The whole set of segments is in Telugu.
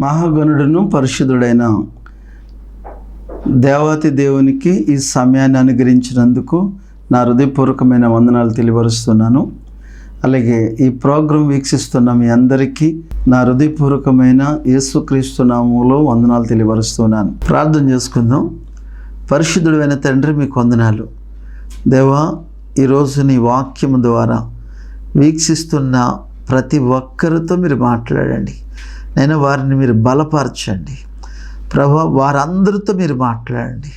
మహాగణుడును పరిశుద్ధుడైన దేవాతి దేవునికి ఈ సమయాన్ని అనుగ్రహించినందుకు నా హృదయపూర్వకమైన వందనాలు తెలియపరుస్తున్నాను. అలాగే ఈ ప్రోగ్రాం వీక్షిస్తున్న మీ అందరికీ నా హృదయపూర్వకమైన యేసుక్రీస్తు నామంలో వందనాలు తెలియపరుస్తున్నాను. ప్రార్థన చేసుకుందాం. పరిశుద్ధుడైన తండ్రి మీకు వందనాలు. దేవా ఈరోజు నీ వాక్యం ద్వారా వీక్షిస్తున్న ప్రతి ఒక్కరితో మీరు మాట్లాడండి. నేను వారిని మీరు బలపరచండి. ప్రభా వారందరితో మీరు మాట్లాడండి.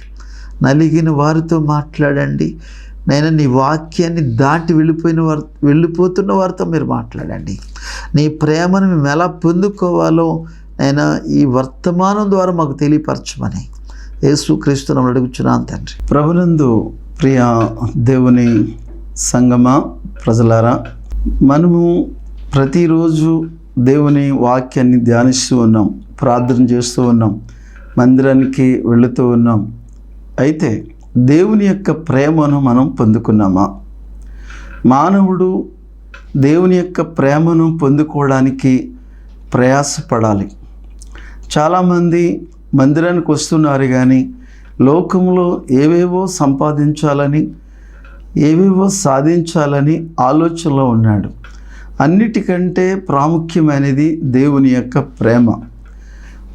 నలిగిన వారితో మాట్లాడండి. నేను నీ వాక్యాన్ని దాటి వెళ్ళిపోయిన వారు వెళ్ళిపోతున్న వారితో మీరు మాట్లాడండి. నీ ప్రేమను మేము ఎలా పొందుకోవాలో నేను ఈ వర్తమానం ద్వారా మాకు తెలియపరచమని యేసుక్రీస్తును అడుగుచున్నాను తండ్రి. ప్రభునందు ప్రియ దేవుని సంగమా ప్రజలారా మనము ప్రతిరోజు దేవుని వాక్యాన్ని ధ్యానిస్తూ ఉన్నాం ప్రార్థన చేస్తూ ఉన్నాం. మందిరానికి వెళుతూ ఉన్నాం. అయితే దేవుని యొక్క ప్రేమను మనం పొందుకున్నామా? మానవుడు దేవుని యొక్క ప్రేమను పొందుకోవడానికి ప్రయాసపడాలి. చాలామంది మందిరానికి వస్తున్నారు కానీ లోకంలో ఏవేవో సంపాదించాలని ఏవేవో సాధించాలని ఆలోచనలో ఉన్నాడు. అన్నిటికంటే ప్రాముఖ్యమైనది దేవుని యొక్క ప్రేమ.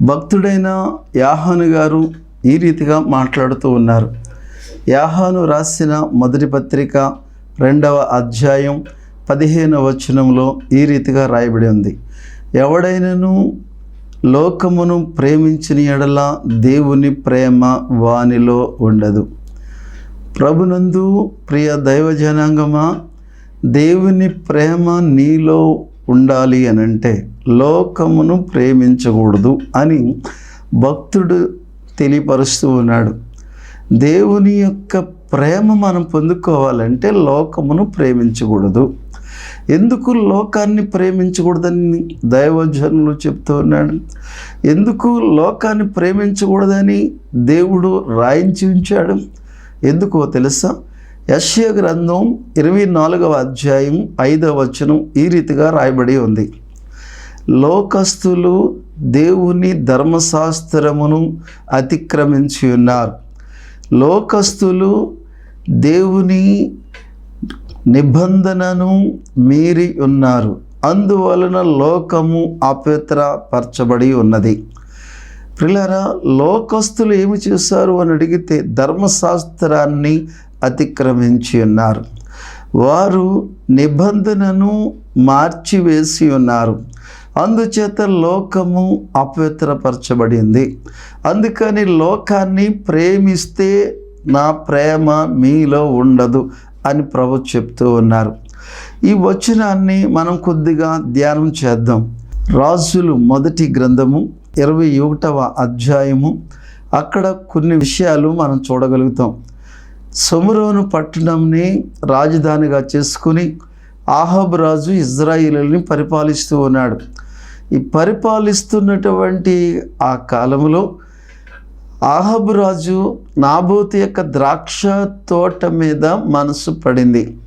భక్తుడైన యాహాను గారు ఈ రీతిగా మాట్లాడుతూ ఉన్నారు. యాహాను రాసిన మొదటి పత్రిక రెండవ అధ్యాయం పదిహేనవ వచనంలో ఈ రీతిగా రాయబడి ఉంది. ఎవడైనను లోకమును ప్రేమించిన ఎడల దేవుని ప్రేమ వానిలో ఉండదు. ప్రభునందు ప్రియ దైవజనాంగమా దేవుని ప్రేమ నీలో ఉండాలి అని అంటే లోకమును ప్రేమించకూడదు అని భక్తుడు తెలియపరుస్తూ ఉన్నాడు. దేవుని యొక్క ప్రేమ మనం పొందుకోవాలంటే లోకమును ప్రేమించకూడదు. ఎందుకు లోకాన్ని ప్రేమించకూడదని దైవజనులు చెప్తూ ఉన్నాడు. ఎందుకు లోకాన్ని ప్రేమించకూడదని దేవుడు రాయించి ఉంచాడు. ఎందుకో తెలుసా? యశ్య గ్రంథం ఇరవై నాలుగవ అధ్యాయం ఐదవ వచనం ఈ రీతిగా రాయబడి ఉంది. లోకస్తులు దేవుని ధర్మశాస్త్రమును అతిక్రమించి ఉన్నారు. లోకస్తులు దేవుని నిబంధనను మీరి ఉన్నారు. అందువలన లోకము అపవిత్రపరచబడి ఉన్నది. ప్రిలరా లోకస్తులు ఏమి చేశారు అని అడిగితే ధర్మశాస్త్రాన్ని అతిక్రమించి ఉన్నారు వారు నిబంధనను మార్చివేసి ఉన్నారు అందుచేత లోకము అపవిత్రపరచబడింది. అందుకని లోకాన్ని ప్రేమిస్తే నా ప్రేమ మీలో ఉండదు అని ప్రభు చెప్తూ ఉన్నారు. ఈ వచనాన్ని మనం కొద్దిగా ధ్యానం చేద్దాం. రాజులు మొదటి గ్రంథము ఇరవై ఒకటవ అధ్యాయము. అక్కడ కొన్ని విషయాలు మనం చూడగలుగుతాం. సొమరోను పట్టణంని రాజధానిగా చేసుకుని ఆహబ్ రాజు ఇజ్రాయిల్ని పరిపాలిస్తూ ఉన్నాడు. ఈ పరిపాలిస్తున్నటువంటి ఆ కాలంలో ఆహబ్ రాజు నాబోతి యొక్క ద్రాక్ష తోట మీద మనసు పడింది.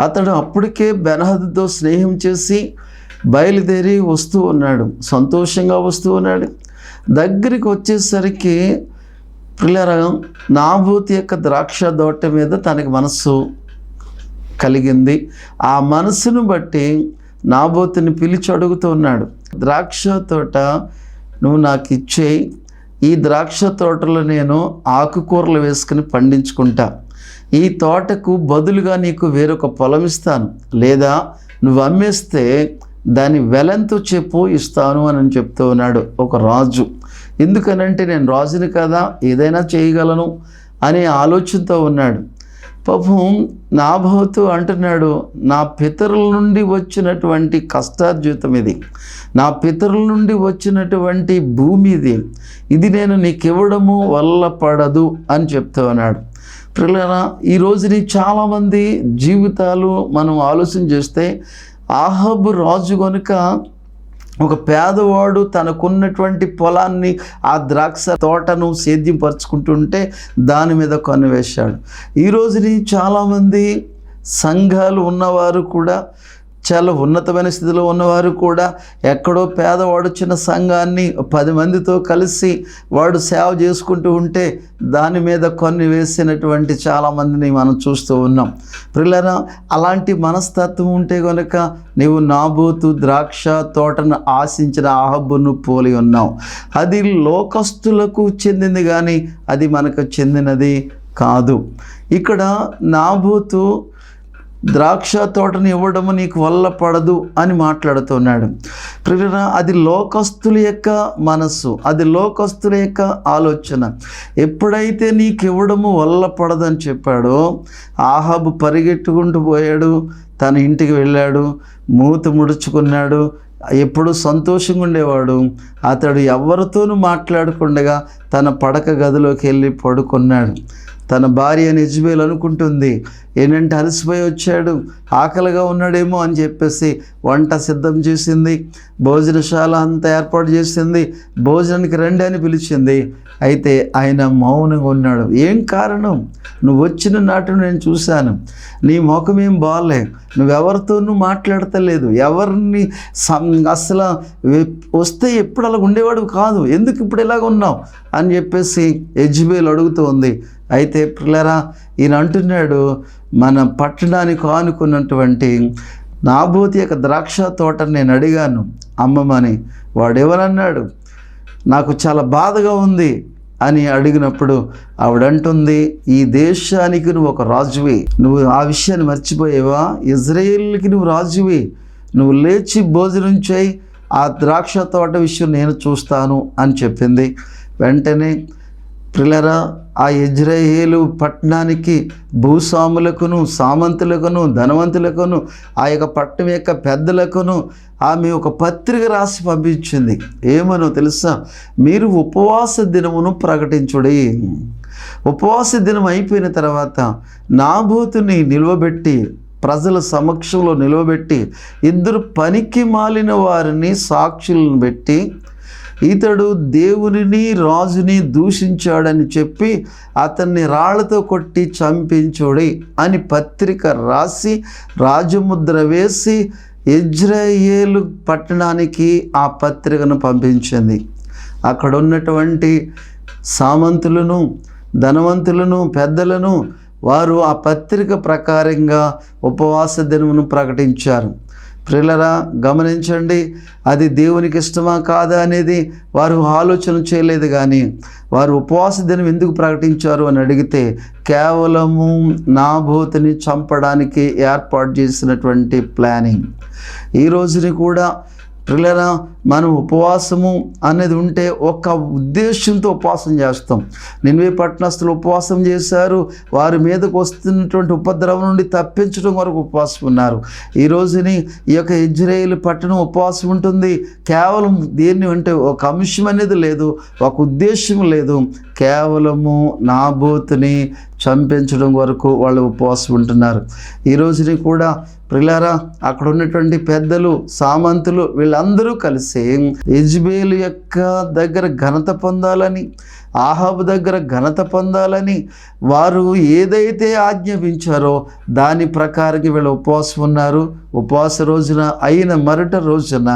అతడు అప్పటికే బెనహద్తో స్నేహం చేసి బయలుదేరి వస్తూ ఉన్నాడు. సంతోషంగా వస్తూ ఉన్నాడు. దగ్గరికి వచ్చేసరికి పిల్లర నాభూతి యొక్క ద్రాక్ష తోట మీద తనకి మనస్సు కలిగింది. ఆ మనసును బట్టి నాబోతుని పిలిచి అడుగుతూ ఉన్నాడు ద్రాక్ష తోట నువ్వు నాకు ఇచ్చేయి. ఈ ద్రాక్ష తోటలో నేను ఆకుకూరలు వేసుకుని పండించుకుంటా. ఈ తోటకు బదులుగా నీకు వేరొక పొలం ఇస్తాను. లేదా నువ్వు అమ్మేస్తే దాని వెలంతో చెప్పు ఇస్తాను అని చెప్తూ ఉన్నాడు ఒక రాజు. ఎందుకనంటే నేను రాజుని కదా ఏదైనా చేయగలను అనే ఆలోచనతో ఉన్నాడు. పాపం నాభవతు అంటున్నాడు నా పితరుల నుండి వచ్చినటువంటి కష్టార్జితం ఇది. నా పితరుల నుండి వచ్చినటువంటి భూమి ఇది. ఇది నేను నీకు ఇవ్వడము వల్ల పడదు అని చెప్తూ ఉన్నాడు. పిల్లరా ఈ రోజుని చాలామంది జీవితాలు మనం ఆలోచన చేస్తే ఆహబ్ రాజు కనుక ఒక పేదవాడు తనకున్నటువంటి పొలాన్ని ఆ ద్రాక్ష తోటను సేద్యపరుచుకుంటుంటే దాని మీద కొనవేశాడు ఈరోజుని చాలామంది సంఘాలు ఉన్నవారు కూడా చాలా ఉన్నతమైన స్థితిలో ఉన్నవారు కూడా ఎక్కడో పేదవాడు చిన్న సంఘాన్ని పది మందితో కలిసి వాడు సేవ చేసుకుంటూ ఉంటే దాని మీద కొన్ని వేసినటువంటి చాలామందిని మనం చూస్తూ ఉన్నాం. పిల్లరా అలాంటి మనస్తత్వం ఉంటే కనుక నీవు నాబోతు ద్రాక్ష తోటను ఆశించిన ఆహబ్బును పోలి ఉన్నావు. అది లోకస్తులకు చెందింది కానీ అది మనకు చెందినది కాదు. ఇక్కడ నాబోతు ద్రాక్ష తోటను ఇవ్వడము నీకు వల్ల పడదు అని మాట్లాడుతున్నాడు. ప్రియురా అది లోకస్తుల యొక్క మనస్సు అది లోకస్తుల యొక్క ఆలోచన. ఎప్పుడైతే నీకు ఇవ్వడము వల్ల పడదని చెప్పాడో ఆహాబు పరిగెట్టుకుంటూ పోయాడు తన ఇంటికి వెళ్ళాడు మూత ముడుచుకున్నాడు ఎప్పుడు సంతోషంగా ఉండేవాడు. అతడు ఎవరితోనూ మాట్లాడకుండగా తన పడక గదిలోకి వెళ్ళి పడుకున్నాడు. తన భార్య నిజమేలు అనుకుంటుంది. ఏంటంటే అలసిపోయి వచ్చాడు. ఆకలిగా ఉన్నాడేమో అని చెప్పేసి వంట సిద్ధం చేసింది. భోజనశాల అంతా ఏర్పాటు చేసింది. భోజనానికి రండి అని పిలిచింది. అయితే ఆయన మౌనంగా ఉన్నాడు. ఏం కారణం? నువ్వు వచ్చిన నాటిని నేను చూశాను. నీ ముఖం ఏం బాగాలే నువ్వెవరితోనూ మాట్లాడతలేదు. ఎవరిని సం అసలు వస్తే ఎప్పుడు అలా ఉండేవాడు కాదు. ఎందుకు ఇప్పుడు ఇలాగ ఉన్నావు? అని చెప్పేసి యజ్బేల్ అడుగుతోంది. అయితే పిల్లరా ఈయన అంటున్నాడు మనం పట్టడానికి ఆనుకున్నటువంటి నాభూతి యొక్క ద్రాక్ష తోట నేను అడిగాను. అమ్మమని వాడెవరన్నాడు? నాకు చాలా బాధగా ఉంది అని అడిగినప్పుడు ఆవిడంటుంది ఈ దేశానికి నువ్వు ఒక రాజువి. నువ్వు ఆ విషయాన్ని మర్చిపోయేవా? ఇజ్రాయేల్కి నువ్వు రాజువి. నువ్వు లేచి భోజనం చేయి. ఆ ద్రాక్ష తోట విషయం నేను చూస్తాను అని చెప్పింది. వెంటనే ప్రిలరా ఆ ఇజ్రాయేలు పట్టణానికి భూస్వాములకును సామంతులకును ధనవంతులకును ఆ యొక్క పట్టణం యొక్క పెద్దలకును ఆమె ఒక పత్రిక రాసి పంపించింది. ఏమనో తెలుసా? మీరు ఉపవాస దినమును ప్రకటించుడి. ఉపవాస దినం అయిపోయిన తర్వాత నాబోతుని నిలువబెట్టి ప్రజల సమక్షంలో నిలవబెట్టి ఇద్దరు పనికి మాలిన వారిని సాక్షులను పెట్టి ఇతడు దేవునిని రాజుని దూషించాడని చెప్పి అతన్ని రాళ్ళతో కొట్టి చంపించుడి అని పత్రిక రాసి రాజముద్ర వేసి ఇజ్రాయేలు పట్టణానికి ఆ పత్రికను పంపించింది. అక్కడ ఉన్నటువంటి సామంతులను ధనవంతులను పెద్దలను వారు ఆ పత్రిక ప్రకారంగా ఉపవాస దినమును ప్రకటించారు. ప్రిల్లరా గమనించండి అది దేవునికి ఇష్టమా కాదా అనేది వారు ఆలోచన చేయలేదు కానీ వారు ఉపవాస దినం ఎందుకు ప్రకటించారు అని అడిగితే కేవలము నాభూతిని చంపడానికి ఏర్పాటు చేసినటువంటి ప్లానింగ్. ఈ రోజుని కూడా పిల్లరా మనం ఉపవాసము అనేది ఉంటే ఒక ఉద్దేశంతో ఉపవాసం చేస్తాం. నిన్వే పట్టణస్తులు ఉపవాసం చేశారు వారి మీదకు వస్తున్నటువంటి ఉపద్రవం నుండి తప్పించడం వరకు ఉపవాసం ఉన్నారు. ఈ రోజుని ఈ యొక్క ఇజ్రాయేల్ పట్టణం ఉపవాసం ఉంటుంది. కేవలం దేన్ని అంటే ఒక అంశం అనేది లేదు ఒక ఉద్దేశం లేదు. కేవలము నాబోతుని చంపించడం వరకు వాళ్ళు ఉపవాసం ఉంటున్నారు. ఈ రోజుని కూడా ప్రిలారా అక్కడ ఉన్నటువంటి పెద్దలు సామంతులు వీళ్ళందరూ కలిసి యజ్బేలు యొక్క దగ్గర ఘనత పొందాలని ఆహాబు దగ్గర ఘనత పొందాలని వారు ఏదైతే ఆజ్ఞాపించారో దాని ప్రకారంగా వీళ్ళు ఉపవాసం ఉన్నారు ఉపవాస రోజున అయిన మరుట రోజున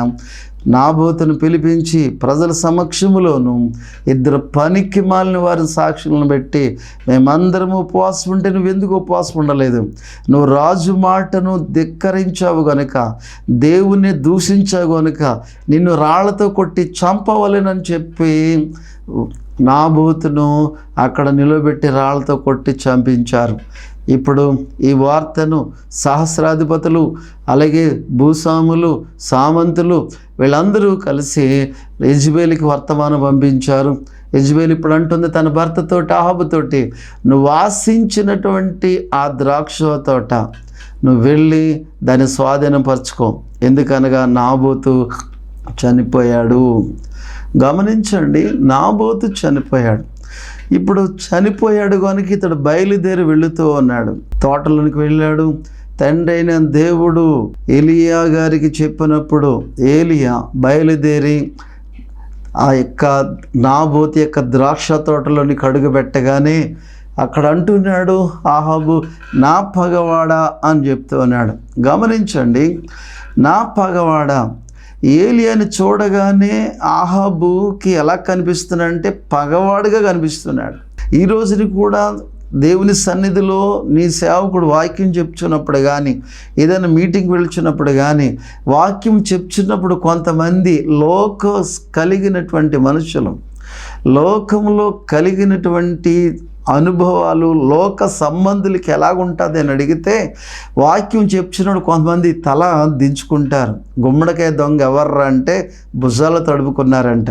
నాబోతును పిలిపించి ప్రజల సమక్షములోను ఇద్దరు పనికి మాలిన వారి సాక్షులను పెట్టి మేమందరం ఉపవాసం ఉంటే నువ్వు ఎందుకు ఉపవాసం ఉండలేదు? నువ్వు రాజు మాటను ధిక్కరించావు గనుక దేవుణ్ణి దూషించావు గనుక నిన్ను రాళ్ళతో కొట్టి చంపవలెనని చెప్పి నాబోతును అక్కడ నిలబెట్టి రాళ్ళతో కొట్టి చంపించారు. ఇప్పుడు ఈ వార్తను సహస్రాధిపతులు అలాగే భూస్వాములు సామంతులు వీళ్ళందరూ కలిసి యజ్బేలికి వర్తమానం పంపించారు. యజ్బేల్ ఇప్పుడు అంటుంది తన భర్తతోటి ఆహాబుతోటి నువ్వు ఆశించినటువంటి ఆ ద్రాక్ష తోట నువ్వు వెళ్ళి దాన్ని స్వాధీనపరచుకో. ఎందుకనగా నాబోతు చనిపోయాడు. గమనించండి నాబోతు చనిపోయాడు. ఇప్పుడు చనిపోయాడు కనుక ఇతడు బయలుదేరి వెళుతూ ఉన్నాడు. తోటలోనికి వెళ్ళాడు. తండ్రి అయిన దేవుడు ఏలియా గారికి చెప్పినప్పుడు ఏలియా బయలుదేరి ఆ యొక్క నాబోతి యొక్క ద్రాక్ష తోటలోనికి కడుగు పెట్టగానే అక్కడ అంటున్నాడు ఆహాబు నా పగవాడా అని చెప్తూ ఉన్నాడు. గమనించండి నా పగవాడా ఏలియాని చూడగానే ఆహాబుకి ఎలా కనిపిస్తున్నాడంటే పగవాడిగా కనిపిస్తున్నాడు. ఈ రోజుని కూడా దేవుని సన్నిధిలో నీ సేవకుడు వాక్యం చెప్తున్నప్పుడు కానీ ఏదైనా మీటింగ్ వెళ్తున్నప్పుడు కానీ వాక్యం చెప్తున్నప్పుడు కొంతమంది లోక కలిగినటువంటి మనుషులు. లోకంలో కలిగినటువంటి అనుభవాలు లోక సంబంధులకి ఎలాగుంటుంది అని అడిగితే వాక్యం చెప్పినప్పుడు కొంతమంది తల దించుకుంటారు. గుమ్మడికాయ దొంగ ఎవర్రా అంటే భుజాలు తడుపుకున్నారంట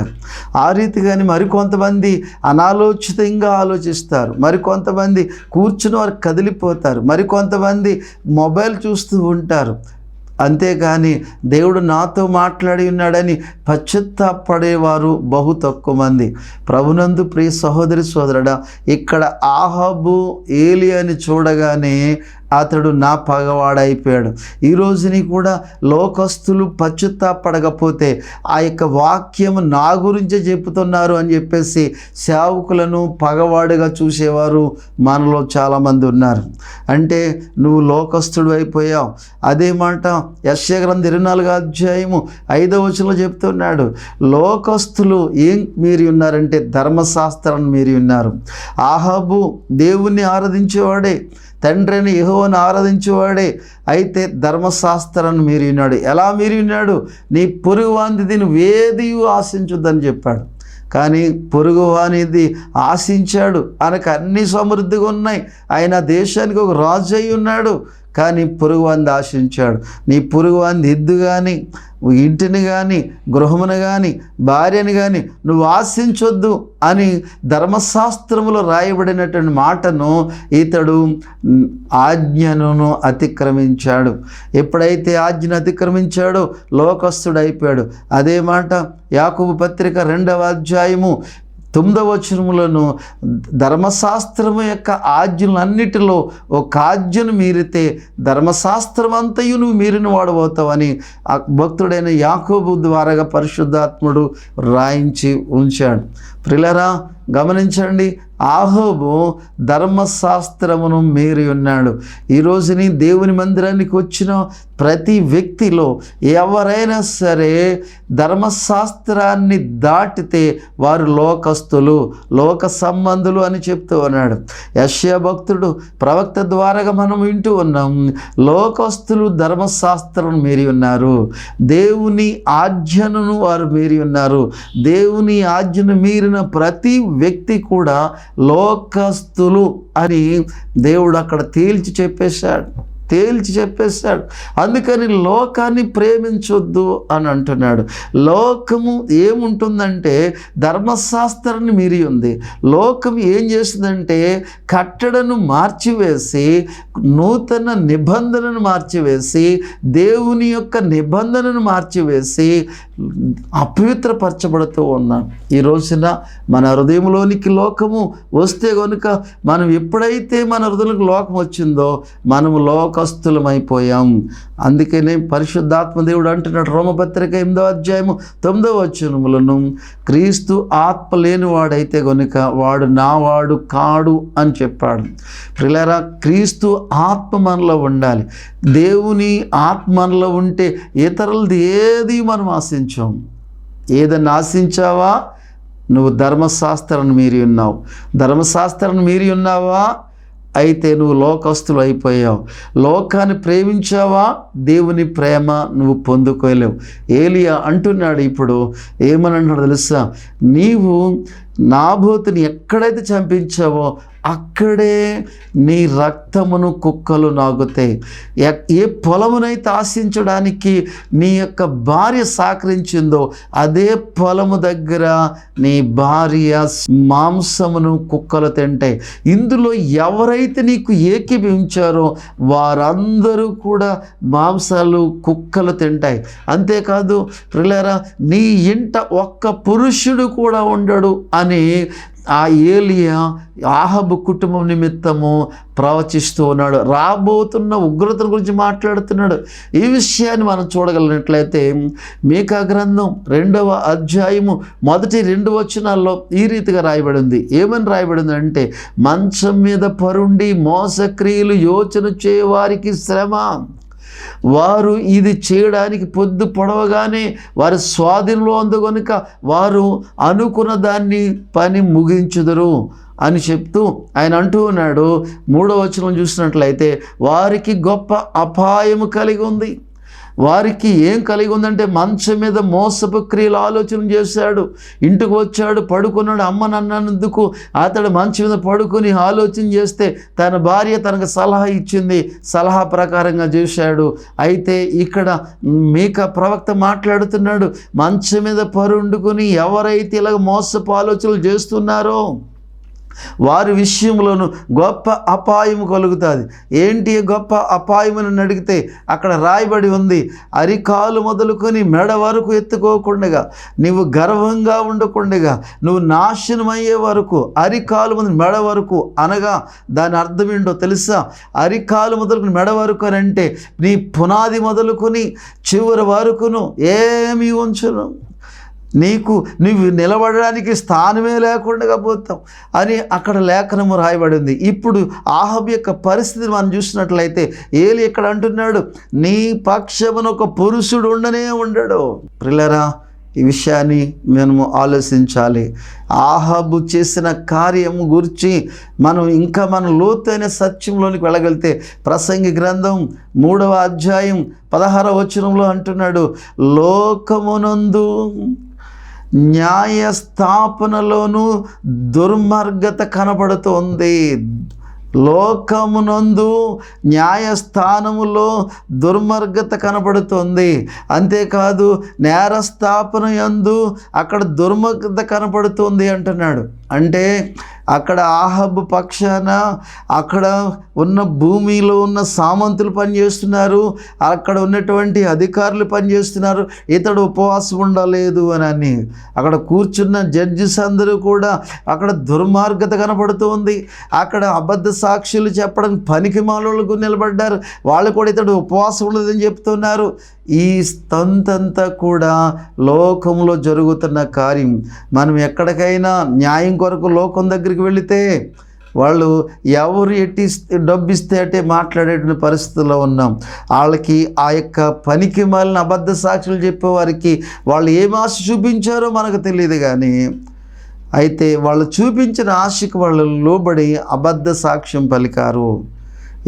ఆ రీతిగాని మరికొంతమంది అనాలోచితంగా ఆలోచిస్తారు. మరికొంతమంది కూర్చుని వారు కదిలిపోతారు. మరికొంతమంది మొబైల్ చూస్తూ ఉంటారు. అంతేగాని దేవుడు నాతో మాట్లాడి ఉన్నాడని పశ్చత్తాపడేవారు బహు తక్కువ మంది. ప్రభునందు ప్రియ సహోదరి సోదరుడ ఇక్కడ ఆహాబు అని చూడగానే అతడు నా పగవాడైపోయాడు. ఈ రోజుని కూడా లోకస్తులు పడకపోతే ఆ యొక్క వాక్యం నా గురించే చెప్తున్నారు అని చెప్పేసి సేవకులను పగవాడుగా చూసేవారు మనలో చాలామంది ఉన్నారు. అంటే నువ్వు లోకస్తుడు అయిపోయావు. అదే మాట ఇరవై అధ్యాయము ఐదవ వచనంలో చెప్తున్నాడు. లోకస్తులు ఏం మీరి ఉన్నారంటే ధర్మశాస్త్రాన్ని మీరి ఉన్నారు. ఆహాబు దేవుణ్ణి ఆరాధించేవాడే. తండ్రిని యెహోవాను ఆరాధించేవాడే. అయితే ధర్మశాస్త్రాన్ని మీరు విన్నాడు. ఎలా మీరు విన్నాడు? నీ పొరుగువాంది నువ్వేది ఆశించొద్దని చెప్పాడు. కానీ పొరుగువానిది ఆశించాడు. ఆయనకు అన్ని సమృద్ధిగా ఉన్నాయి. ఆయన దేశానికి ఒక రాజు అయి ఉన్నాడు. కానీ పురుగు వంద ఆశించాడు. నీ పురుగు వంద ఎద్దు కానీ ఇంటిని కానీ గృహమును కానీ భార్యని కానీ నువ్వు ఆశించొద్దు అని ధర్మశాస్త్రములో రాయబడినటువంటి మాటను ఇతడు ఆజ్ఞను అతిక్రమించాడు. ఎప్పుడైతే ఆజ్ఞను అతిక్రమించాడో లోకస్థుడు అయిపోయాడు అదే మాట యాకుబు పత్రిక రెండవ అధ్యాయము తొమ్మిదవ వచనములను ధర్మశాస్త్రము యొక్క ఆజ్ఞలన్నిటిలో ఒక ఆజ్ఞను మీరితే ధర్మశాస్త్రం అంతయు నువ్వు మీరిన వాడబోతావని ఆ భక్తుడైన యాకోబు ద్వారాగా పరిశుద్ధాత్ముడు రాయించి ఉంచాడు. ప్రిలరా గమనించండి ఆహోబు ధర్మశాస్త్రమును మీరి ఉన్నాడు. ఈరోజుని దేవుని మందిరానికి వచ్చిన ప్రతి వ్యక్తిలో ఎవరైనా సరే ధర్మశాస్త్రాన్ని దాటితే వారు లోకస్తులు లోక సంబంధులు అని చెప్తూ ఉన్నాడు. యశ్య భక్తుడు ప్రవక్త ద్వారాగా మనం వింటూ ఉన్నాం లోకస్తులు ధర్మశాస్త్రం మీరి ఉన్నారు. దేవుని ఆజ్ఞను వారు మీరి ఉన్నారు. దేవుని ఆజ్ఞను మీరిన ప్రతి వ్యక్తి కూడా లోకస్తులు అని దేవుడు అక్కడ తేల్చి చెప్పేశాడు. తేల్చి చెప్పేశాడు అందుకని లోకాన్ని ప్రేమించొద్దు అని అంటున్నాడు. లోకము ఏముంటుందంటే ధర్మశాస్త్రాన్ని మీరి ఉంది. లోకం ఏం చేస్తుందంటే కట్టడను మార్చివేసి నూతన నిబంధనను మార్చివేసి దేవుని యొక్క నిబంధనను మార్చివేసి అపవిత్రపరచబడుతూ ఉన్నాం. ఈ రోజున మన హృదయంలోనికి లోకము వస్తే కనుక మనం ఎప్పుడైతే మన హృదయంలోకి లోకం వచ్చిందో మనము లోక లోకస్తులమైపోయాం అందుకనే పరిశుద్ధాత్మ దేవుడు అంటున్నాడు రోమపత్రిక ఎనిమిదో అధ్యాయము తొమ్మిదో వచనములను క్రీస్తు ఆత్మ లేని వాడైతే వాడు నావాడు కాడు అని చెప్పాడు. పిల్లరా క్రీస్తు ఆత్మ మనలో ఉండాలి. దేవుని ఆత్మ మనలో ఉంటే ఇతరులది ఏది మనం ఆశించాం? ఏదన్నా ఆశించావా? నువ్వు ధర్మశాస్త్రాన్ని మీరి ఉన్నావు. ధర్మశాస్త్రాన్ని మీరి ఉన్నావా? అయితే నువ్వు లోకస్తులు అయిపోయావు. లోకాన్ని ప్రేమించావా? దేవుని ప్రేమ నువ్వు పొందుకోలేవు. ఏలియా అంటున్నాడు ఇప్పుడు ఏమని అంటున్నాడు తెలుసా? నీవు నాబోతుని ఎక్కడైతే చంపించావో అక్కడే నీ రక్తమును కుక్కలు నాగుతాయి ఏ పొలమునైతే ఆశించడానికి నీ యొక్క భార్య సహకరించిందో అదే పొలము దగ్గర నీ భార్య మాంసమును కుక్కలు తింటాయి ఇందులో ఎవరైతే నీకు ఏకీభవించారో వారందరూ కూడా మాంసాలు కుక్కలు తింటాయి. అంతేకాదు ప్రిలరా నీ ఇంట ఒక్క పురుషుడు కూడా ఉండడు అని ఆ ఏలియా ఆహబు కుటుంబం నిమిత్తము ప్రవచిస్తూ ఉన్నాడు. రాబోతున్న ఉగ్రత గురించి మాట్లాడుతున్నాడు. ఈ విషయాన్ని మనం చూడగలిగినట్లయితే మీకా గ్రంథం రెండవ అధ్యాయము మొదటి రెండు వచనాల్లో ఈ రీతిగా రాయబడింది. ఏమని రాయబడింది అంటే మంచం మీద పరుండి మోసక్రియలు యోచన చేయవారికి శ్రమ. వారు ఇది చేయడానికి పొద్దు పొడవగానే వారి స్వాధీనంలో ఉంది కనుక వారు అనుకున్న దాన్ని పని ముగించుదరు అని చెప్తూ ఆయన అంటూ ఉన్నాడు. మూడో వచనం చూసినట్లయితే వారికి గొప్ప అపాయం కలిగి ఉంది. వారికి ఏం కలిగి ఉందంటే మంచం మీద మోసపు క్రియలు ఆలోచన చేశాడు. ఇంటికి వచ్చాడు పడుకున్నాడు. అమ్మ నన్నందుకు అతడు మంచం మీద పడుకొని ఆలోచన చేస్తే తన భార్య తనకు సలహా ఇచ్చింది సలహా ప్రకారంగా చేశాడు. అయితే ఇక్కడ మీక ప్రవక్త మాట్లాడుతున్నాడు మంచం మీద పరుండుకుని ఎవరైతే ఇలాగ మోసపు ఆలోచనలు చేస్తున్నారో వారి విషయంలోనూ గొప్ప అపాయం కలుగుతుంది. ఏంటి గొప్ప అపాయమని అడిగితే అక్కడ రాయబడి ఉంది అరికాలు మొదలుకొని మెడ వరకు ఎత్తుకోకుండగా నువ్వు గర్వంగా ఉండకుండగా నువ్వు నాశనం అయ్యే వరకు అరికాలు మొదలు మెడ వరకు అనగా దాని అర్థం ఏంటో తెలుసా? అరికాలు మొదలుకొని మెడ వరకు అని అంటే నీ పునాది మొదలుకొని చివరి వరకును ఏమీ ఉంచును. నీకు నువ్వు నిలబడడానికి స్థానమే లేకుండా పోతాం అని అక్కడ లేఖనము రాయబడింది. ఇప్పుడు ఆహబ్ యొక్క పరిస్థితిని మనం చూసినట్లయితే ఏలి ఇక్కడ అంటున్నాడు నీ పక్షమున ఒక పురుషుడు ఉండనే ఉండడు. ప్రిల్లరా ఈ విషయాన్ని మనము ఆలోచించాలి. ఆహాబు చేసిన కార్యము గురించి మనం ఇంకా మనం లోతైన సత్యంలోనికి వెళ్ళగలిగితే ప్రసంగి గ్రంథం మూడవ అధ్యాయం పదహారవ వచనంలో అంటున్నాడు లోకమునందు న్యాయస్థాపనలోనూ దుర్మార్గత కనబడుతోంది. లోకమునందు న్యాయస్థానములో దుర్మార్గత కనపడుతుంది అంతేకాదు నేరస్థాపన యందు అక్కడ దుర్మార్గత కనపడుతుంది అంటున్నాడు. అంటే అక్కడ ఆహబ్ పక్షాన అక్కడ ఉన్న భూమిలో ఉన్న సామంతులు పనిచేస్తున్నారు అక్కడ ఉన్నటువంటి అధికారులు పనిచేస్తున్నారు ఇతడు ఉపవాసం ఉండలేదు అని అని. అక్కడ కూర్చున్న జడ్జిస్ అందరూ కూడా అక్కడ దుర్మార్గత కనపడుతుంది. అక్కడ అబద్ధ సాక్షులు చెప్పడానికి పనికి మాలోళ్ళకు నిలబడ్డారు. వాళ్ళు కూడా ఇతడు ఉపవాసం ఉండదని చెప్తున్నారు. ఈ స్థంతంతా కూడా లోకంలో జరుగుతున్న కార్యం. మనం ఎక్కడికైనా న్యాయం కొరకు లోకం దగ్గరికి వెళితే వాళ్ళు ఎవరు ఎట్టి డబ్బు ఇస్తే అంటే మాట్లాడేటువంటి పరిస్థితుల్లో ఉన్నాం. వాళ్ళకి ఆ యొక్క పనికి మాలిన అబద్ధ సాక్షులు చెప్పేవారికి వాళ్ళు ఏం ఆశ చూపించారో మనకు తెలియదు కానీ అయితే వాళ్ళు చూపించిన ఆశకు వాళ్ళు లోబడి అబద్ధ సాక్ష్యం పలికారు.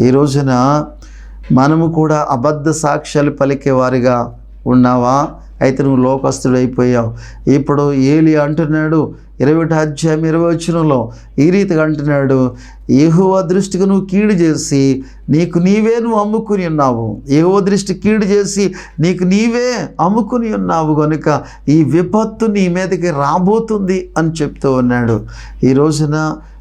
ఈ రోజున మనము కూడా అబద్ధ సాక్ష్యాలు పలికేవారిగా ఉన్నావా? అయితే నువ్వు లోకస్తుడు అయిపోయావు ఇప్పుడు ఏలి అంటున్నాడు ఇరవై ఒకటి అధ్యాయం ఇరవై వచ్చినలో ఈ రీతిగా అంటున్నాడు ఏహువ దృష్టికి నువ్వు కీడు చేసి నీకు నీవే నువ్వు అమ్ముకుని ఉన్నావు. ఏహువ దృష్టి కీడు చేసి నీకు నీవే అమ్ముకుని ఉన్నావు కనుక ఈ విపత్తు నీ మీదకి రాబోతుంది అని చెప్తూ ఉన్నాడు. ఈ రోజున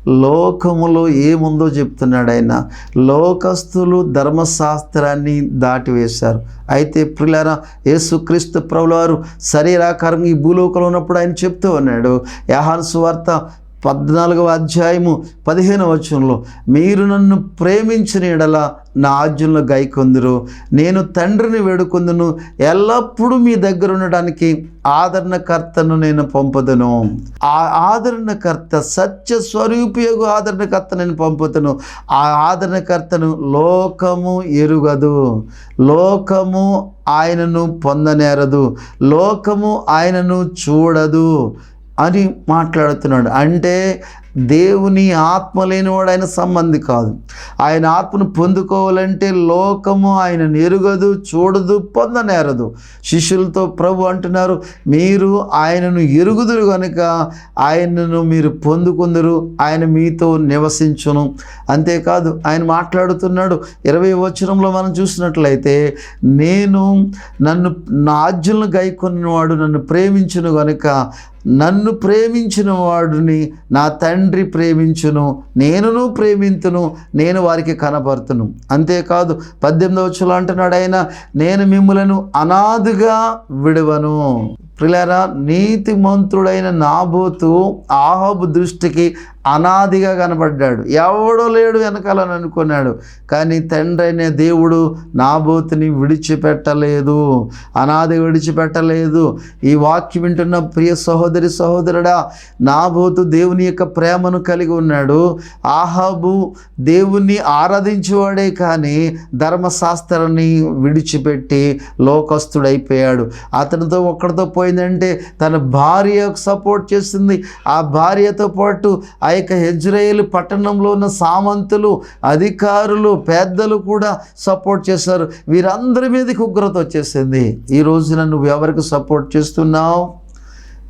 లోకములో ఏముందో చెప్తున్నాడు ఆయన లోకస్తులు ధర్మశాస్త్రాన్ని దాటివేశారు. అయితే ప్రిలారా యేసుక్రీస్తు ప్రభులవారు శరీరాకారం ఈ భూలోకంలో ఉన్నప్పుడు ఆయన చెప్తూ ఉన్నాడు యాహాన్ సువార్త పద్నాలుగవ అధ్యాయము పదిహేను వచనంలో మీరు నన్ను ప్రేమించిన ఎడల నా ఆజ్యంలో గైకొందురు. నేను తండ్రిని వేడుకొందును. ఎల్లప్పుడూ మీ దగ్గర ఉండడానికి ఆదరణకర్తను నేను పంపుదును. ఆ ఆదరణకర్త సత్య స్వరూపియగు ఆదరణకర్త నేను పంపుతాను ఆ ఆదరణకర్తను లోకము ఎరుగదు. లోకము ఆయనను పొందనేరదు. లోకము ఆయనను చూడదు. అని మాట్లాడుతున్నాడు. అంటే దేవుని ఆత్మ లేనివాడు ఆయన సంబంధి కాదు. ఆయన ఆత్మను పొందుకోవాలంటే లోకము ఆయన ఎరుగదు చూడదు పొందనేరదు. శిష్యులతో ప్రభు అంటున్నారు మీరు ఆయనను ఎరుగుదురు కనుక ఆయనను మీరు పొందుకుందరు ఆయన మీతో నివసించును. అంతేకాదు ఆయన మాట్లాడుతున్నాడు ఇరవై వచనంలో మనం చూసినట్లయితే నేను నన్ను నా ఆజ్యులను గైకొన్నవాడు నన్ను ప్రేమించును కనుక నన్ను ప్రేమించిన వాడిని నా తండ్రి తండ్రి ప్రేమించును నేనును ప్రేమింతును నేను వారికి కనపడుతును అంతేకాదు పద్దెనిమిదవ వచ్చులు అంటున్నాడు ఆయన నేను మిమ్ములను అనాథుగా విడవను. ప్రిలారా నీతిమంతుడైన నాబోతు ఆహోబు దృష్టికి అనాదిగా కనబడ్డాడు. ఎవడో లేడు వెనకాలని అనుకున్నాడు. కానీ తండ్రి అనే దేవుడు నాబోతుని విడిచిపెట్టలేదు. అనాది విడిచిపెట్టలేదు. ఈ వాక్యం వింటున్న ప్రియ సహోదరి సహోదరుడా నాబోతు దేవుని యొక్క ప్రేమను కలిగి ఉన్నాడు. ఆహాబు దేవుణ్ణి ఆరాధించేవాడే కానీ ధర్మశాస్త్రాన్ని విడిచిపెట్టి లోకస్తుడైపోయాడు. అతనితో ఒక్కడితో పోయి ఏమైపోయిందంటే తన భార్యకు సపోర్ట్ చేస్తుంది ఆ భార్యతో పాటు ఆ యొక్క హెజ్రాయిల్ పట్టణంలో ఉన్న సామంతులు అధికారులు పెద్దలు కూడా సపోర్ట్ చేశారు. వీరందరి మీదకి ఉగ్రత వచ్చేసింది. ఈ రోజున నువ్వు ఎవరికి సపోర్ట్ చేస్తున్నావు?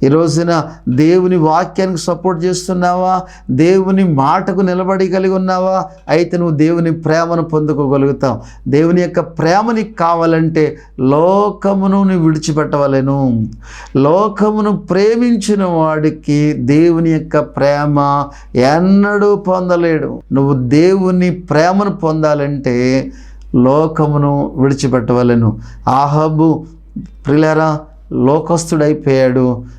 ఈ రోజున దేవుని వాక్యానికి సపోర్ట్ చేస్తున్నావా? దేవుని మాటకు నిలబడి కలిగి ఉన్నావా? అయితే నువ్వు దేవుని ప్రేమను పొందుకోగలుగుతావు. దేవుని యొక్క ప్రేమ నీకు కావాలంటే లోకమును నువ్వు విడిచిపెట్టవలను. లోకమును ప్రేమించిన వాడికి దేవుని యొక్క ప్రేమ ఎన్నడూ పొందలేడు. నువ్వు దేవుని ప్రేమను పొందాలంటే లోకమును విడిచిపెట్టవలెను. ఆహబు ప్రిలరా లోకస్తుడైపోయాడు.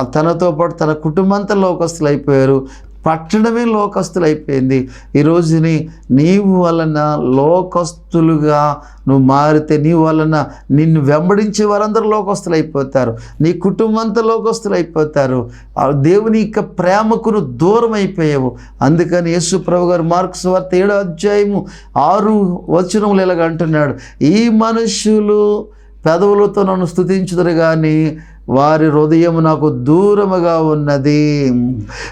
తనతో పాటు తన కుటుంబంతో లోకస్తులు అయిపోయారు. పట్టణమే లోకస్తులు అయిపోయింది. ఈరోజుని నీవు వలన లోకస్తులుగా నువ్వు మారితే నీ వలన నిన్ను వెంబడించే వారందరూ లోకస్తులు అయిపోతారు. నీ కుటుంబంతో లోకస్తులు అయిపోతారు. ఆ దేవుని యొక్క ప్రేమకు నువ్వు దూరం అయిపోయావు. అందుకని యేసు ప్రభు గారు మార్క్స్ వార్త ఏడో అధ్యాయము ఆరు వచనములు ఇలాగ అంటున్నాడు. ఈ మనుషులు పెదవులతో నన్ను స్థుతించుదురు కానీ వారి హృదయం నాకు దూరముగా ఉన్నది.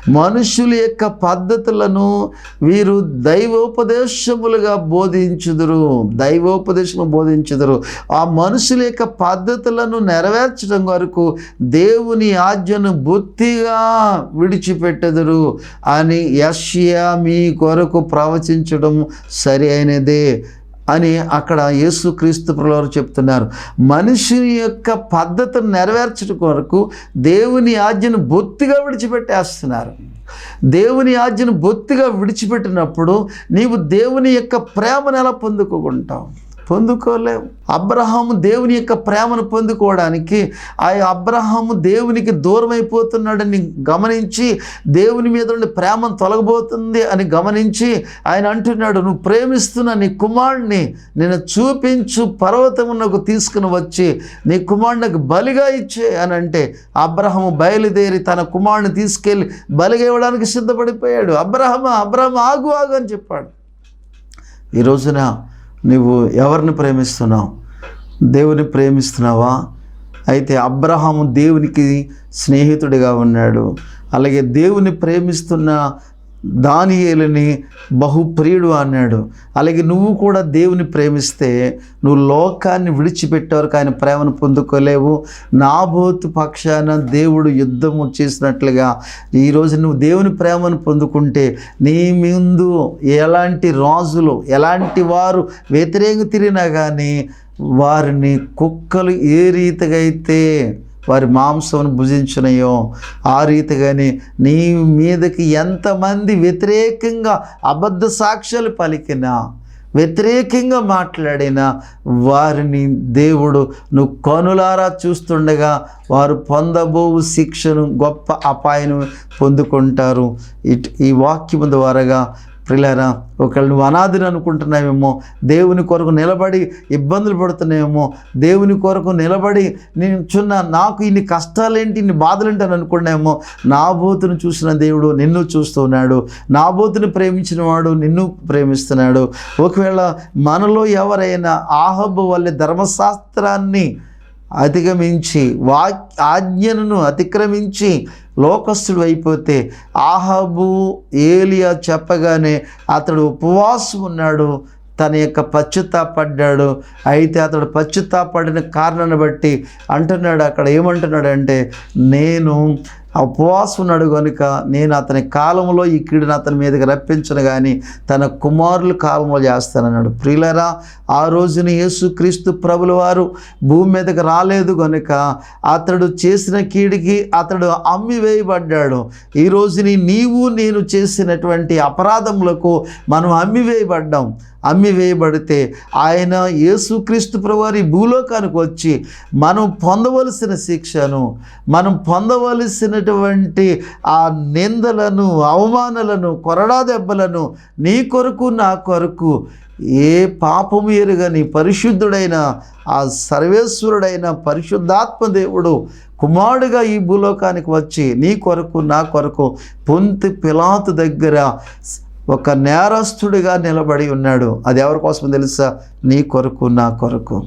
మనుషుల యొక్క పద్ధతులను వీరు దైవోపదేశములుగా బోధించుదురు. దైవోపదేశము బోధించుదురు. ఆ మనుషుల యొక్క పద్ధతులను నెరవేర్చడం వరకు దేవుని ఆజ్ఞను బొత్తిగా విడిచిపెట్టదురు అని యష్యా మీ కొరకు ప్రవచించడం సరి అయినదే. అని అక్కడ యేసుక్రీస్తు ప్రభువారు చెప్తున్నారు. మనిషిని యొక్క పద్ధతిని నెరవేర్చడం కొరకు దేవుని ఆజ్ఞను బొత్తిగా విడిచిపెట్టేస్తున్నారు. దేవుని ఆజ్ఞను బొత్తిగా విడిచిపెట్టినప్పుడు నీవు దేవుని యొక్క ప్రేమను ఎలా పొందుకుంటావు పొందుకోలేము అబ్రహాము దేవుని యొక్క ప్రేమను పొందుకోవడానికి ఆ అబ్రహాము దేవునికి దూరం అయిపోతున్నాడని గమనించి దేవుని మీద ఉండి ప్రేమను తొలగబోతుంది అని గమనించి ఆయన అంటున్నాడు నువ్వు ప్రేమిస్తున్న నీ కుమారుడిని నేను చూపించు పర్వతమునకు తీసుకుని వచ్చి నీ కుమారునికి బలిగా ఇచ్చే అని అంటే అబ్రహము బయలుదేరి తన కుమారుని తీసుకెళ్ళి బలిగా ఇవ్వడానికి సిద్ధపడిపోయాడు. అబ్రహమ అబ్రహం ఆగు ఆగు అని చెప్పాడు. ఈ రోజున నువ్వు ఎవరిని ప్రేమిస్తున్నావు? దేవుని ప్రేమిస్తున్నావా? అయితే అబ్రహాము దేవునికి స్నేహితుడిగా ఉన్నాడు. అలాగే దేవుని ప్రేమిస్తున్న దానియేలుని బహుప్రియుడు అన్నాడు. అలాగే నువ్వు కూడా దేవుని ప్రేమిస్తే నువ్వు లోకాన్ని విడిచిపెట్టేవరకు ఆయన ప్రేమను పొందుకోలేవు. నాబోతు పక్షాన దేవుడు యుద్ధము చేసినట్లుగా ఈరోజు నువ్వు దేవుని ప్రేమను పొందుకుంటే నీ ముందు ఎలాంటి రాజులు ఎలాంటి వారు వ్యతిరేక తిరిగినా కానీ వారిని కుక్కలు ఏ రీతిగా అయితే వారి మాంసమును భుజించినయో. ఆ రీతిగానే నీ మీదకి ఎంతమంది వ్యతిరేకంగా అబద్ధ సాక్ష్యాలు పలికినా వ్యతిరేకంగా మాట్లాడిన వారిని దేవుడు నువ్వు కనులారా చూస్తుండగా వారు పొందబోవు శిక్షను గొప్ప అపాయం పొందుకుంటారు. ఇట్ ఈ వాక్యము ద్వారాగా ప్రిలారా ఒకవేళ అనాథిని అనుకుంటున్నావేమో దేవుని కొరకు నిలబడి ఇబ్బందులు పడుతున్నావేమో దేవుని కొరకు నిలబడి నేను నాకు ఇన్ని కష్టాలేంటి ఇన్ని బాధలేంటి అని అనుకున్నామో నాబోతును చూసిన దేవుడు నిన్ను చూస్తున్నాడు నాబోతుని ప్రేమించిన వాడు నిన్ను ప్రేమిస్తున్నాడు. ఒకవేళ మనలో ఎవరైనా ఆహబ్బు వల్లే ధర్మశాస్త్రాన్ని అధిగమించి వాక్ ఆజ్ఞను అతిక్రమించి లోకస్తుడు అయిపోతే ఆహాబు ఏలియా చెప్పగానే అతడు ఉపవాసం ఉన్నాడు తన యొక్క పశ్చుతాపడ్డాడు అయితే అతడు పశ్చుతాపడిన కారణాన్ని బట్టి అంటున్నాడు అక్కడ ఏమంటున్నాడంటే నేను ఉపవాసం ఉన్నాడు కనుక నేను అతని కాలంలో ఈ కీడును అతని మీదకి రప్పించను కానీ తన కుమారుల కాలంలో చేస్తానన్నాడు ప్రియులరా ఆ రోజున యేసుక్రీస్తు ప్రభుల వారు భూమి మీదకి రాలేదు కనుక అతడు చేసిన కీడికి అతడు అమ్మి వేయబడ్డాడు. ఈ రోజుని నీవు నేను చేసినటువంటి అపరాధములకు మనం అమ్మి వేయబడ్డాం. అమ్మివేయబడితే ఆయన యేసుక్రీస్తు ప్రవారి భూలోకానికి వచ్చి మనం పొందవలసిన శిక్షను మనం పొందవలసినటువంటి ఆ నిందలను అవమానాలను కొరడా దెబ్బలను నీ కొరకు నా కొరకు ఏ పాపము ఎరుగని పరిశుద్ధుడైన ఆ సర్వేశ్వరుడైన పరిశుద్ధాత్మ దేవుడు కుమారుడుగా ఈ భూలోకానికి వచ్చి నీ కొరకు నా కొరకు పొంతి పిలాతు దగ్గర ఒక నేరస్తుడిగా నిలబడి ఉన్నాడు. అది ఎవరి కోసం తెలుసా? నీ కొరకు నా కొరకు.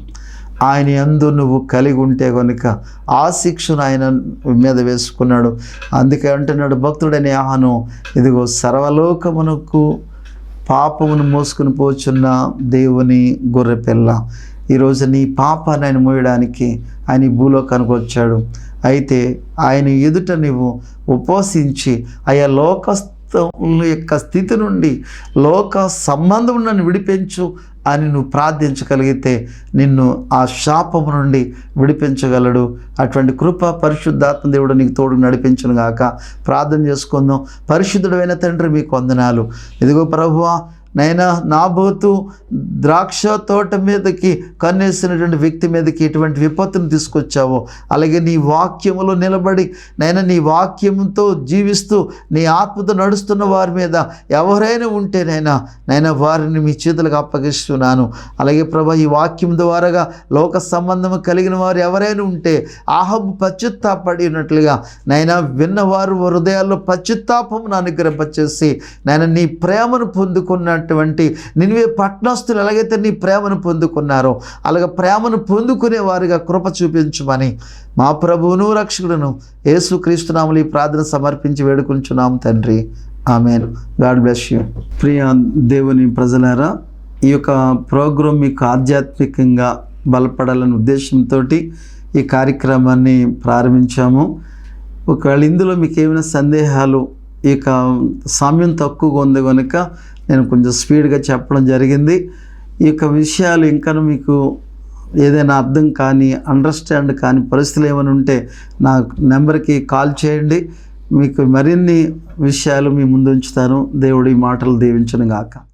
ఆయన ఎందు నువ్వు కలిగి ఉంటే కనుక ఆ శిక్షను ఆయన మీద వేసుకున్నాడు. అందుకే అంటున్నాడు భక్తుడని ఆహను ఇదిగో సర్వలోకమునకు పాపమును మోసుకుని పోచున్న దేవుని గొర్రెపిల్ల. ఈరోజు నీ పాపాన్ని ఆయన మోయడానికి ఆయన ఈ భూలోకానికి వచ్చాడు. అయితే ఆయన ఎదుట నువ్వు ఉపవసించి ఆయా లోక యొక్క స్థితి నుండి లోక సంబంధం నన్ను విడిపించు అని నువ్వు ప్రార్థించగలిగితే నిన్ను ఆ శాపము నుండి విడిపించగలడు. అటువంటి కృప పరిశుద్ధాత్మ దేవుడు నీకు తోడు నడిపించను గాక. ప్రార్థన చేసుకుందాం. పరిశుద్ధుడైన తండ్రి మీకు వందనాలు. ఇదిగో ప్రభువా నైనా నాబోతు ద్రాక్ష తోట మీదకి కన్నేసినటువంటి వ్యక్తి మీదకి ఎటువంటి విపత్తును తీసుకొచ్చావో? అలాగే నీ వాక్యములో నిలబడి నైనా నీ వాక్యంతో జీవిస్తూ నీ ఆత్మతో నడుస్తున్న వారి మీద ఎవరైనా ఉంటేనైనా నైనా వారిని మీ చేతులకు అప్పగిస్తున్నాను. అలాగే ప్రభా ఈ వాక్యం ద్వారాగా లోక సంబంధం కలిగిన వారు ఎవరైనా ఉంటే ఆహబ్ పశ్చిత్తాపడి ఉన్నట్లుగా నైనా విన్నవారు హృదయాల్లో పశ్చుత్తాపం అనుగ్రహింపచేసి నాయన నీ ప్రేమను పొందుకున్నట్టు ఉన్నటువంటి నిన్వే పట్నస్తులు ఎలాగైతే నీ ప్రేమను పొందుకున్నారో అలాగే ప్రేమను పొందుకునే వారిగా కృప చూపించమని మా ప్రభువును రక్షకుడును యేసుక్రీస్తునాములు ఈ ప్రార్థన సమర్పించి వేడుకుంటున్నాం తండ్రి. ఆమె గాడ్ బ్లెస్ యూ. ప్రియ దేవుని ప్రజలారా ఈ యొక్క ప్రోగ్రాం మీకు ఆధ్యాత్మికంగా బలపడాలనే ఉద్దేశంతో ఈ కార్యక్రమాన్ని ప్రారంభించాము. ఒకవేళ ఇందులో మీకు ఏమైనా సందేహాలు ఇక సామ్యం తక్కువగా ఉంది కనుక నేను కొంచెం స్పీడ్గా చెప్పడం జరిగింది. ఈ యొక్క విషయాలు ఇంకా మీకు ఏదైనా అర్థం కానీ అండర్స్టాండ్ కానీ పరిస్థితులు ఏమైనా ఉంటే నా నెంబర్కి కాల్ చేయండి. మీకు మరిన్ని విషయాలు మీ ముందు ఉంచుతాను. దేవుడి మాటలు దీవించను గాక